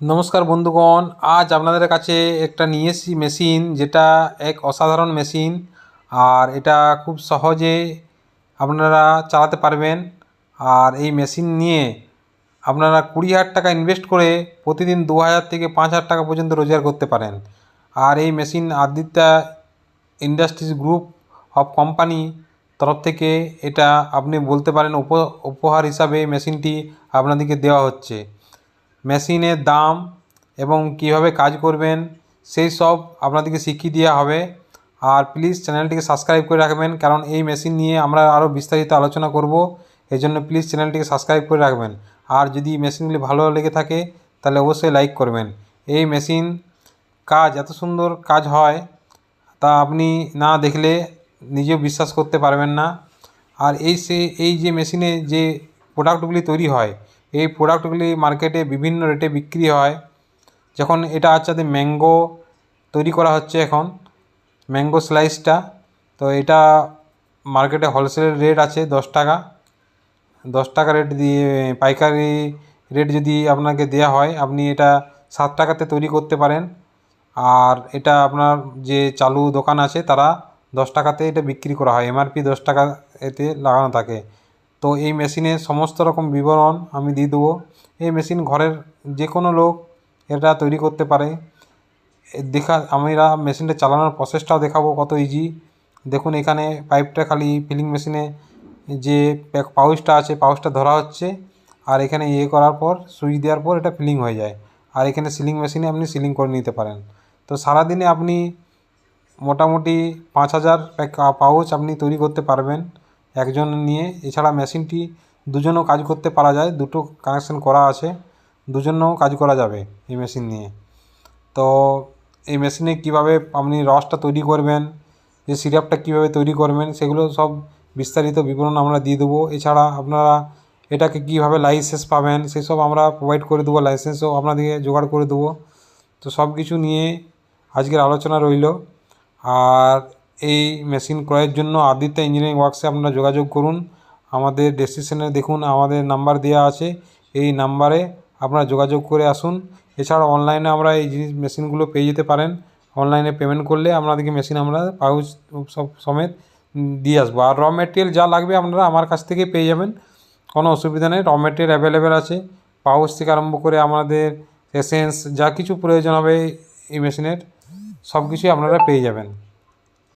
নমস্কার বন্ধুগণ, আজ আপনাদের কাছে একটা নিয়ে এসেছি মেশিন, যেটা এক অসাধারণ মেশিন, আর এটা খুব সহজে আপনারা চালাতে পারবেন। আর এই মেশিন নিয়ে আপনারা কুড়ি হাজার টাকা ইনভেস্ট করে প্রতিদিন দু হাজার থেকে পাঁচ হাজার টাকা পর্যন্ত রোজগার করতে পারেন। আর এই machine Aditya industries group of company তরফ থেকে এটা আপনি বলতে পারেন, উপ, উপহার হিসাবে মেশিনটি আপনাদেরকে দেওয়া হচ্ছে। মেশিনের দাম এবং কীভাবে কাজ করবেন, সেই সব আপনাদেরকে শিখিয়ে দেওয়া হবে। আর প্লিজ চ্যানেলটিকে সাবস্ক্রাইব করে রাখবেন, কারণ এই মেশিন নিয়ে আমরা আরও বিস্তারিত আলোচনা করব। এই জন্য প্লিজ চ্যানেলটিকে সাবস্ক্রাইব করে রাখবেন। আর যদি মেশিনগুলি ভালো লেগে থাকে, তাহলে অবশ্যই লাইক করবেন। এই মেশিন কাজ এত সুন্দর কাজ হয়, তা আপনি না দেখলে নিজেও বিশ্বাস করতে পারবেন না। আর এই সে, এই যে মেশিনে যে প্রোডাক্টগুলি তৈরি হয় এই প্রোডাক্টগুলি মার্কেটে বিভিন্ন রেটে বিক্রি হয়। যখন এটা হচ্ছে ম্যাঙ্গো তৈরি করা হচ্ছে এখন ম্যাঙ্গো স্লাইসটা তো এটা মার্কেটে হোলসেল রেট আছে দশ টাকা। দশ টাকা রেট দিয়ে, পাইকারি রেট যদি আপনাকে দেওয়া হয়, আপনি এটা সাত টাকাতে তৈরি করতে পারেন। আর এটা আপনার যে চালু দোকান আছে, তারা দশ টাকাতে এটা বিক্রি করা হয়। এমআরপি দশ টাকা এতে লাগানো থাকে। তো এই মেশিনের সমস্ত রকম বিবরণ আমি দিয়ে দেবো। এই মেশিন ঘরের যে কোনো লোক এটা তৈরি করতে পারে। দেখা, আমরা মেশিনটা চালানোর প্রসেসটাও দেখাবো কত ইজি দেখুন, এখানে পাইপটা খালি ফিলিং মেশিনে যে পাউচটা আছে পাউচটা ধরা হচ্ছে, আর এখানে ইয়ে করার পর সুইচ দেওয়ার পর এটা ফিলিং হয়ে যায়। আর এখানে সিলিং মেশিনে আপনি সিলিং করে নিতে পারেন। তো সারাদিনে আপনি মোটামুটি পাঁচ হাজার পাউচ আপনি তৈরি করতে পারবেন। একজন নিয়ে, এছাড়া মেশিনটি দুজনেও কাজ করতে পারা যায়, দুটো কানেকশন করা আছে, দুজনেও কাজ করা যাবে এই মেশিন নিয়ে। তো এই মেশিনে কীভাবে আপনি রসটা তৈরি করবেন, যে সিরাপটা কীভাবে তৈরি করবেন, সেগুলো সব বিস্তারিত বিবরণ আমরা দিয়ে দেবো। এছাড়া আপনারা এটাকে কীভাবে লাইসেন্স পাবেন সেসব আমরা প্রোভাইড করে দেবো লাইসেন্সও আপনাদেরকে জোগাড় করে দেবো। তো সব কিছু নিয়ে আজকের আলোচনা রইল। আর এই মেশিন ক্রয়ের জন্য আদিত্য ইঞ্জিনিয়ারিং ওয়ার্কসে আপনারা যোগাযোগ করুন। আমাদের ডেসক্রিপশনে দেখুন, আমাদের নাম্বার দেওয়া আছে। এই নাম্বারে আপনারা যোগাযোগ করে আসুন। এছাড়া অনলাইনে আমরা এই জিনিস মেশিনগুলো পেয়ে যেতে পারেন। অনলাইনে পেমেন্ট করলে আপনাদেরকে মেশিন আমরা পাউচ সব সমেত দিয়ে আসব। আর র মেটেরিয়াল যা লাগবে আপনারা আমার কাছ থেকে পেয়ে যাবেন। কোনো অসুবিধা নেই র মেটেরিয়াল অ্যাভেলেবেল আছে। পাউচ থেকে আরম্ভ করে আমাদের এসেন্স যা কিছু প্রয়োজন হবে এই মেশিনের সব কিছুই আপনারা পেয়ে যাবেন।